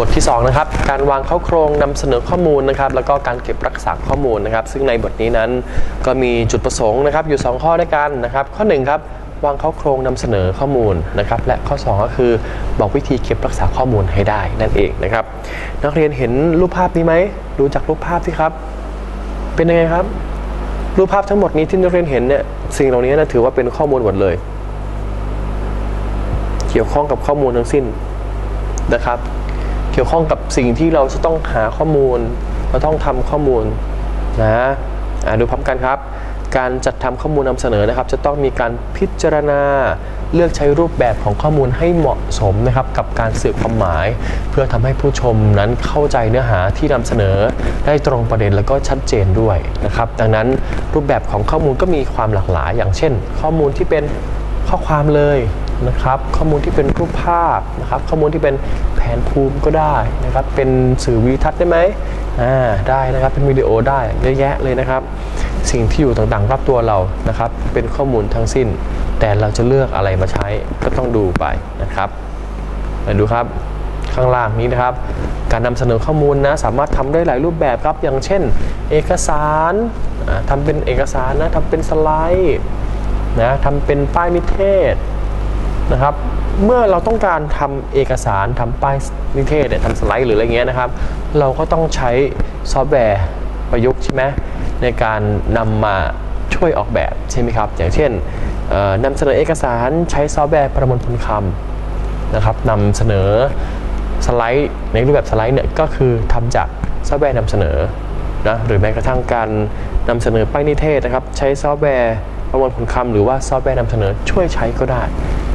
บทที่สองนะครับการวางเข้าโครงนำเสนอข้อมูลนะครับแล้วก็การเก็บรักษาข้อมูลนะครับ ซึ่งในบทนี้นั้นก็มีจุดประสงค์นะครับอยู่ 2 ข้อด้วยกันนะครับ ข้อ1ครับวางเข้าโครงนำเสนอข้อมูลนะครับและข้อ 2 ก็คือบอกวิธีเก็บรักษาข้อมูลให้ได้นั่นเองนะครับ นักเรียนเห็นรูปภาพนี้ไหมดูจากรูปภาพสิครับ เป็นยังไงครับ รูปภาพทั้งหมดนี้ที่นักเรียนเห็นเนี่ยสิ่งเหล่านี้นะถือว่าเป็นข้อมูลหมดเลย เกี่ยวข้องกับข้อมูลทั้งสิ้นนะครับ เกี่ยวข้องกับสิ่งที่เราจะต้องหาข้อมูล เราต้องทำข้อมูลนะอะดูพร้อมกันครับ การจัดทำข้อมูลนำเสนอนะครับ จะต้องมีการพิจารณาเลือกใช้รูปแบบของข้อมูลให้เหมาะสมนะครับกับการสื่อความหมาย เพื่อทำให้ผู้ชมนั้นเข้าใจเนื้อหาที่นำเสนอได้ตรงประเด็นแล้วก็ชัดเจนด้วยนะครับ ดังนั้นรูปแบบของข้อมูลก็มีความหลากหลาย อย่างเช่น ข้อมูลที่เป็นข้อความเลย นะครับข้อมูลที่เป็นรูปภาพนะครับข้อมูลที่เป็นแผนภูมิก็ได้นะครับเป็นสื่อวิทัศน์ได้ไหมอ่าได้นะครับเป็นวิดีโอได้เยอะแยะเลยนะครับ สิ่งที่อยู่ต่างๆรอบตัวเรานะครับ เป็นข้อมูลทั้งสิ้น แต่เราจะเลือกอะไรมาใช้ก็ต้องดูไปนะครับมาดูครับข้างล่างนี้นะครับ การนำเสนอข้อมูลนะสามารถทำได้หลายรูปแบบครับอย่างเช่น เอกสารอ่าทำเป็นเอกสารนะทำเป็นสไลด์นะทำเป็นป้ายนิเทศ นะครับ เมื่อเราต้องการทำเอกสารทำป้ายนิเทศเนี่ยทำสไลด์หรืออะไรเงี้ยนะครับ เราก็ต้องใช้ซอฟต์แวร์ประยุกต์ใช่ไหมในการนำมาช่วยออกแบบใช่ไหมครับ อย่างเช่นเอ่อนำเสนอเอกสารใช้ซอฟต์แวร์ประมวลผลคำนะครับนำเสนอสไลด์ในรูปแบบสไลด์เนี่ยก็คือทำจากซอฟต์แวร์นำเสนอนะหรือแม้กระทั่งการนำเสนอป้ายนิเทศนะครับ ใช้ซอฟต์แวร์ประมวลผลคำหรือว่าซอฟต์แวร์นำเสนอช่วยใช้ก็ได้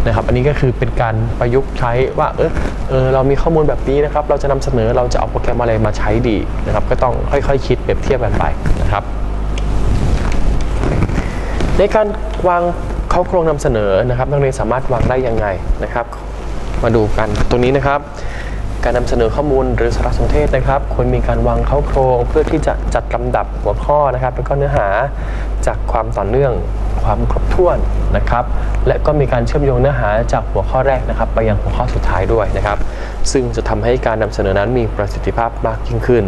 นะครับอันนี้ก็คือเป็นการประยุกต์ใช้ว่าเออเออเรามีข้อมูลแบบนี้นะครับเราจะนำเสนอเราจะเอาโปรแกรมอะไรมาใช้ดีนะครับก็ต้องค่อยๆคคิดเปรียบเทียบกันไปนะครับ ในการวางเข้าโครงนำเสนอนะครับนักเรียนสามารถวางได้ยังไงนะครับ มาดูกันตัวนี้นะครับ การนำเสนอข้อมูลหรือสารสนเทศนะครับ ควรมีการวางเข้าโครงเพื่อที่จะจัดลำดับหัวข้อนะครับแล้วก็เนื้อหาจากความต่อเนื่องความครบถ้วนนะครับ และก็มีการเชื่อมโยงเนื้อหาจากหัวข้อแรกนะครับ ไปยังหัวข้อสุดท้ายด้วยนะครับ ซึ่งจะทำให้การนำเสนอนั้นมีประสิทธิภาพมากยิ่งขึ้น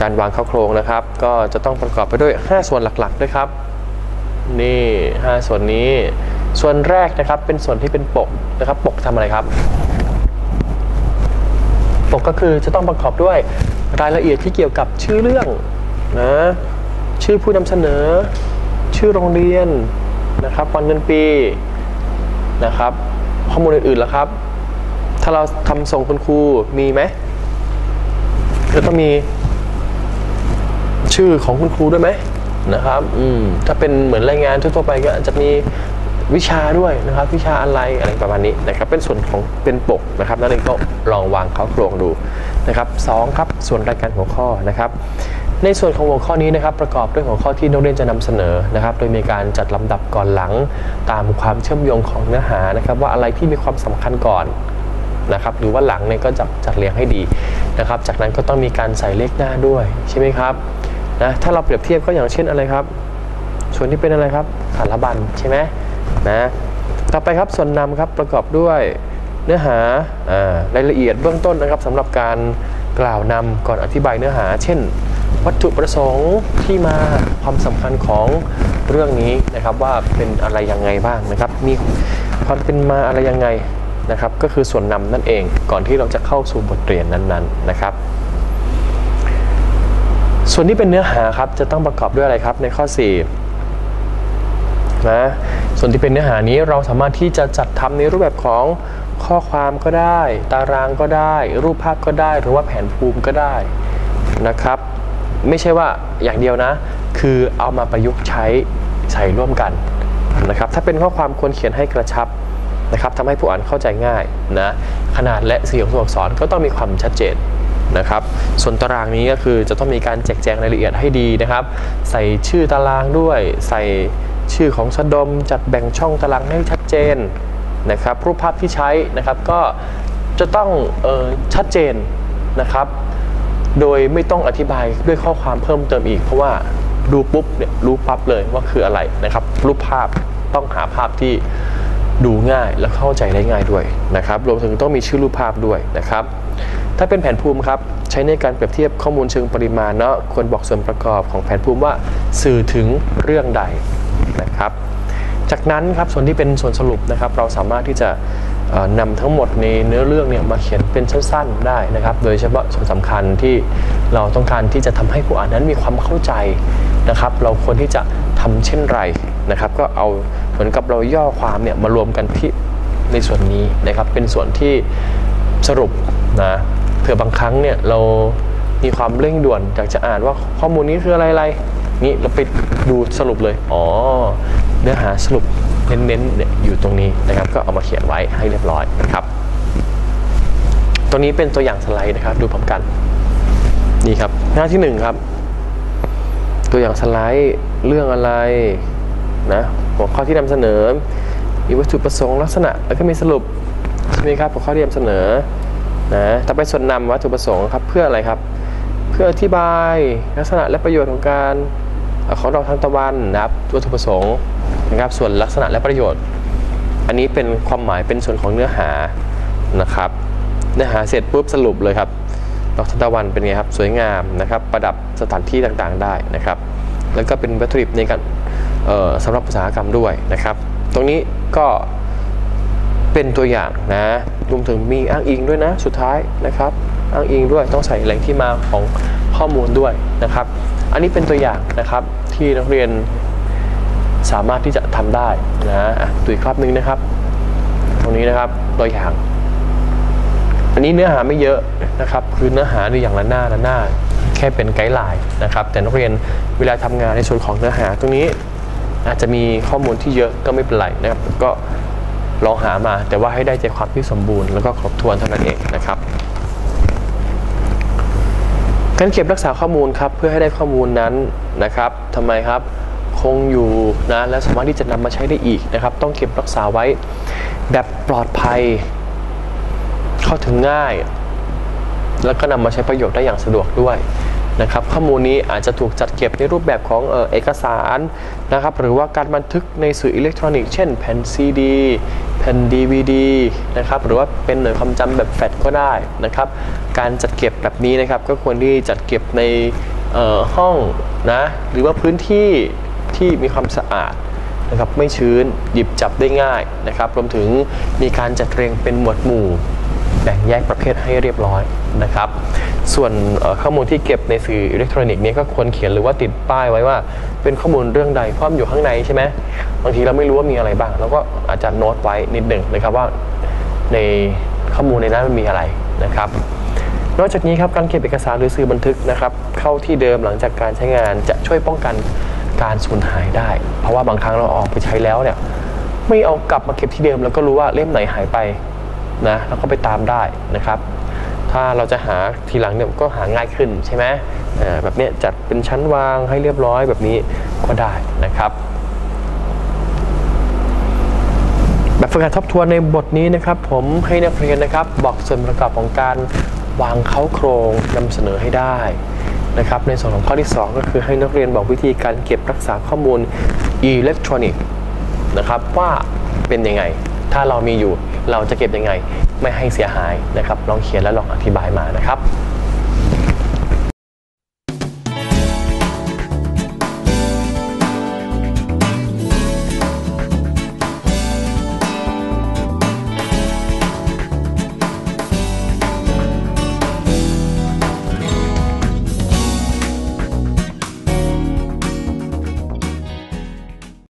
การวางเข้าโครงนะครับ ก็จะต้องประกอบไปด้วย 5 ส่วนหลักๆด้วยครับ นี่ 5 ส่วนนี้ ส่วนแรกนะครับเป็นส่วนที่เป็นปกนะครับ ปกทำอะไรครับ กก็คือจะต้องประกอบด้วยรายละเอียดที่เกี่ยวกับชื่อเรื่องนะชื่อผู้นำเสนอ ชื่อโรงเรียนนะครับวันเดือนปีนะครับ ข้อมูลอื่นๆล่ะครับ ถ้าเราทำส่งคุณครูมีไหมจะต้องมีชื่อของคุณครูด้วยไหมนะครับ อืม ถ้าเป็นเหมือนรายงานทั่วไปก็อาจจะมี วิชาด้วยนะครับ วิชาอะไรอะไรประมาณนี้นะครับ เป็นส่วนของเป็นปกนะครับนักเรียนก็ลองวางเขาโครงดูนะครับสองครับส่วนรายการหัวข้อนะครับ ในส่วนของหัวข้อนี้นะครับประกอบด้วยหัวข้อที่นักเรียนจะนำเสนอนะครับ โดยมีการจัดลำดับก่อนหลังตามความเชื่อมโยงของเนื้อหานะครับ ว่าอะไรที่มีความสำคัญก่อนนะครับหรือว่าหลังเนี่ยก็จัดจัดเรียงให้ดีนะครับ จากนั้นก็ต้องมีการใส่เลขหน้าด้วยใช่ไหมครับนะถ้าเราเปรียบเทียบก็อย่างเช่นอะไรครับ ส่วนที่เป็นอะไรครับสารบัญใช่ไหม นะต่อไปครับส่วนนำครับประกอบด้วยเนื้อหาอ่ารายละเอียดเบื้องต้นนะครับสำหรับการกล่าวนำก่อนอธิบายเนื้อหา เช่น วัตถุประสงค์ที่มาความสำคัญของเรื่องนี้นะครับว่าเป็นอะไรยังไงบ้างนะครับ มีความเป็นมาอะไรยังไงนะครับ ก็คือส่วนนำนั่นเองก่อนที่เราจะเข้าสู่บทเรียนนั้นๆนะครับ ส่วนที่เป็นเนื้อหาครับจะต้องประกอบด้วยอะไรครับในข้อ 4 นะส่วนที่เป็นเนื้อหานี้เราสามารถที่จะจัดทำในรูปแบบของข้อความก็ได้ ตารางก็ได้ รูปภาพก็ได้ หรือว่าแผนภูมิก็ได้นะครับ ไม่ใช่ว่าอย่างเดียวนะ คือเอามาประยุกต์ใช้ใช้ร่วมกันนะครับ ถ้าเป็นข้อความควรเขียนให้กระชับนะครับทำให้ผู้อ่านเข้าใจง่ายนะขนาดและสีของตัวอักษรก็ต้องมีความชัดเจนนะครับ ส่วนตารางนี้ก็คือจะต้องมีการแจกแจงรายละเอียดให้ดีนะครับ ใส่ชื่อตารางด้วย ใส่ ชื่อของสะดมจัดแบ่งช่องตารางให้ชัดเจนนะครับรูปภาพที่ใช้นะครับก็จะต้องออชัดเจนนะครับ โดยไม่ต้องอธิบายด้วยข้อความเพิ่มเติมอีก เพราะว่าดูปุ๊บเนี่ยรู้ปั๊บเลยว่าคืออะไรนะครับ รูปภาพต้องหาภาพที่ดูง่ายและเข้าใจได้ง่ายด้วยนะครับ รวมถึงต้องมีชื่อรูปภาพด้วยนะครับ ถ้าเป็นแผนภูมิครับใช้ในการเปรียบเทียบข้อมูลเชิงปริมาณเนาะควรบอกส่วนประกอบของแผนภูมิว่าสื่อถึงเรื่องใด นะครับ จากนั้นครับส่วนที่เป็นส่วนสรุปนะครับ เราสามารถที่จะเอ่อนำทั้งหมดในเนื้อเรื่องเนี่ยมาเขียนเป็นสั้นๆได้นะครับ โดยเฉพาะส่วนสำคัญที่เราต้องการที่จะทำให้ผู้อ่านนั้นมีความเข้าใจนะครับ เราควรที่จะทำเช่นไรนะครับ ก็เอาเหมือนกับเราย่อความเนี่ยมารวมกันที่ในส่วนนี้นะครับ เป็นส่วนที่สรุปนะเผื่อบางครั้งเนี่ยเรามีความเร่งด่วนอยากจะอ่านว่าข้อมูลนี้คืออะไรๆ นี่เราไปดูสรุปเลย อ๋อ เนื้อหาสรุปเน้นๆเนี่ยอยู่ตรงนี้นะครับ ก็เอามาเขียนไว้ให้เรียบร้อยนะครับ ตัวนี้เป็นตัวอย่างสไลด์นะครับ ดูพร้อมกัน นี่ครับ หน้าที่หนึ่งครับ ตัวอย่างสไลด์เรื่องอะไรนะหัวข้อที่นำเสนอ มีวัตถุประสงค์ลักษณะ แล้วก็มีสรุปใช่ไหมครับหัวข้อที่นำเสนอนะต่อไปส่วนนำวัตถุประสงค์ครับเพื่ออะไรครับ เพื่ออธิบายลักษณะและประโยชน์ของการ ของดอกทานตะวันนะครับวัตถุประสงค์นะครับส่วนลักษณะและประโยชน์ อันนี้เป็นความหมายเป็นส่วนของเนื้อหานะครับ เนื้อหาเสร็จปุ๊บสรุปเลยครับ ดอกทานตะวันเป็นไงครับสวยงามนะครับ ประดับสถานที่ต่างๆได้นะครับ แล้วก็เป็นวัตถุดิบในการสำหรับอุตสาหกรรมด้วยนะครับ ตรงนี้ก็เป็นตัวอย่างนะรวมถึงมีอ้างอิงด้วยนะ สุดท้ายนะครับ อ้างอิงด้วยต้องใส่แหล่งที่มาของข้อมูลด้วยนะครับ อันนี้เป็นตัวอย่างนะครับที่นักเรียนสามารถที่จะทำได้นะอะดูอีกครับหนึ่งนะครับ ตรงนี้นะครับตัวอย่าง อันนี้เนื้อหาไม่เยอะนะครับ คือเนื้อหาดูอย่างละหน้าละหน้า แค่เป็นไกด์ไลน์นะครับ แต่นักเรียนเวลาทำงานในส่วนของเนื้อหาตรงนี้อาจจะมีข้อมูลที่เยอะก็ไม่เป็นไรนะครับ ก็ลองหามาแต่ว่าให้ได้ใจความที่สมบูรณ์แล้วก็ครบถ้วนเท่านั้นเองนะครับ การเก็บรักษาข้อมูลครับเพื่อให้ได้ข้อมูลนั้นนะครับทำไมครับคงอยู่นะและสามารถที่จะนำมาใช้ได้อีกนะครับ ต้องเก็บรักษาไว้แบบปลอดภัย เข้าถึงง่าย แล้วก็นำมาใช้ประโยชน์ได้อย่างสะดวกด้วย นะครับข้อมูลนี้อาจจะถูกจัดเก็บในรูปแบบของเออเอกสารนะครับหรือว่าการบันทึกในสื่ออิเล็กทรอนิกส์เช่นแผ่นซีดีแผ่น DVD นะครับหรือว่าเป็นหน่วยความจำแบบแฟลชก็ได้นะครับการจัดเก็บแบบนี้นะครับก็ควรที่จัดเก็บในออห้องนะหรือว่าพื้นที่ที่มีความสะอาดนะครับไม่ชื้นหยิบจับได้ง่ายนะครับรวมถึงมีการจัดเรียงเป็นหมวดหมู่ แบ่งแยกประเภทให้เรียบร้อยนะครับ ส่วนข้อมูลที่เก็บในสื่ออิเล็กทรอนิกส์นี้ก็ควรเขียนหรือว่าติดป้ายไว้ว่า เป็นข้อมูลเรื่องใดเพราะมันอยู่ข้างในใช่ไหมบางทีเราไม่รู้ว่ามีอะไรบ้างเราก็อาจจะโน้ตไว้นิดหนึ่งนะครับว่าในข้อมูลในนั้นมันมีอะไรนะครับ นอกจากนี้ครับการเก็บเอกสารหรือสื่อบันทึกนะครับ เข้าที่เดิมหลังจากการใช้งานจะช่วยป้องกันการสูญหายได้ เพราะว่าบางครั้งเราออกไปใช้แล้วเนี่ยไม่เอากลับมาเก็บที่เดิมแล้วก็รู้ว่าเล่มไหนหายไป นะแล้วก็ไปตามได้นะครับ ถ้าเราจะหาทีหลังเนี่ยก็หาง่ายขึ้นใช่ไหมแบบนี้จัดเป็นชั้นวางให้เรียบร้อยแบบนี้ก็ได้นะครับแบบฝึกหัดทบทวนในบทนี้นะครับ ผมให้นักเรียนนะครับบอกส่วนประกอบของการวางเข้าโครงนำเสนอให้ได้นะครับ ในส่วนของข้อที่ 2 ก็คือให้นักเรียนบอกวิธีการเก็บรักษาข้อมูลอิเล็กทรอนิกส์นะครับว่าเป็นยังไง ถ้าเรามีอยู่ เราจะเก็บยังไง ไม่ให้เสียหายนะครับลองเขียนและลองอธิบายมานะครับ